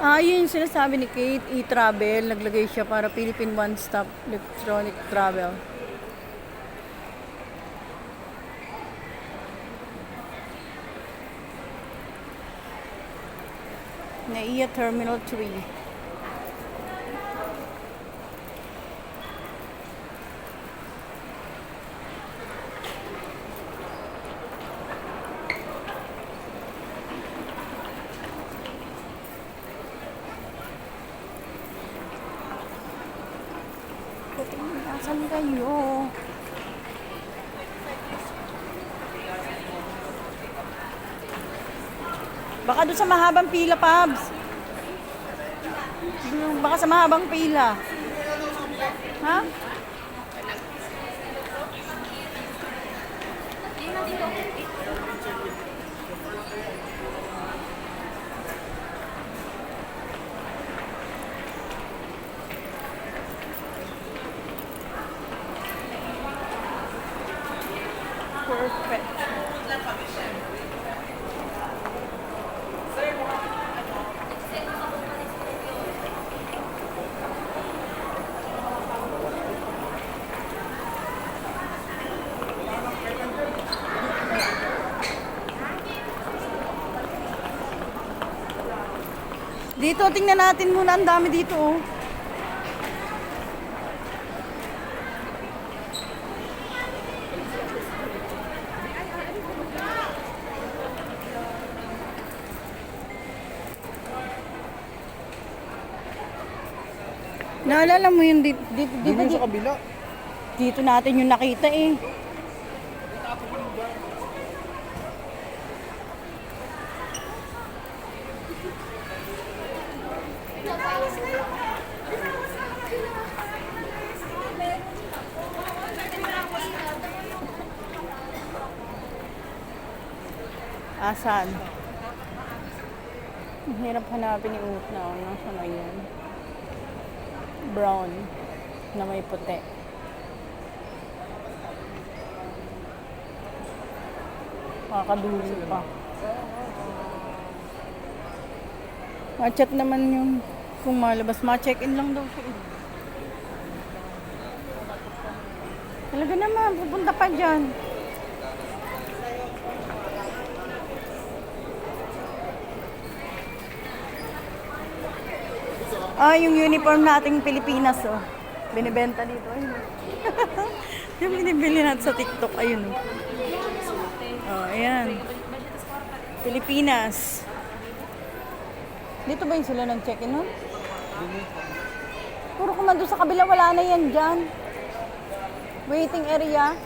Ah, yun yung sinasabi ni Kate, e-travel. Naglagay siya para Philippine One-Stop Electronic Travel. Naiya Terminal 3. Nasaan kayo? Baka doon sa mahabang pila, Pabs. Baka sa mahabang pila. Ha? Perfect. Dito, tingnan natin muna. Ang dami dito, oh. Naalala mo yun dito, dito, di ba Doon di- sa kabila. dito natin yung nakita eh. Asan? Ang hirap hanapin yung ut na. Nasaan na yun? Brown na may puti. Makakadulo pa. Ma-chat naman yung kung malabas. Ma-check-in lang daw siya. Talaga naman, pupunta pa dyan. Ah, yung uniform nating Pilipinas, oh. Binibenta dito. Ayun. yung binibili natin sa TikTok, ayun. Oh, oh ayan. Pilipinas. Dito ba yung sila ng check-in nun? Puro kumando sa kabila, wala na yan dyan. Waiting area.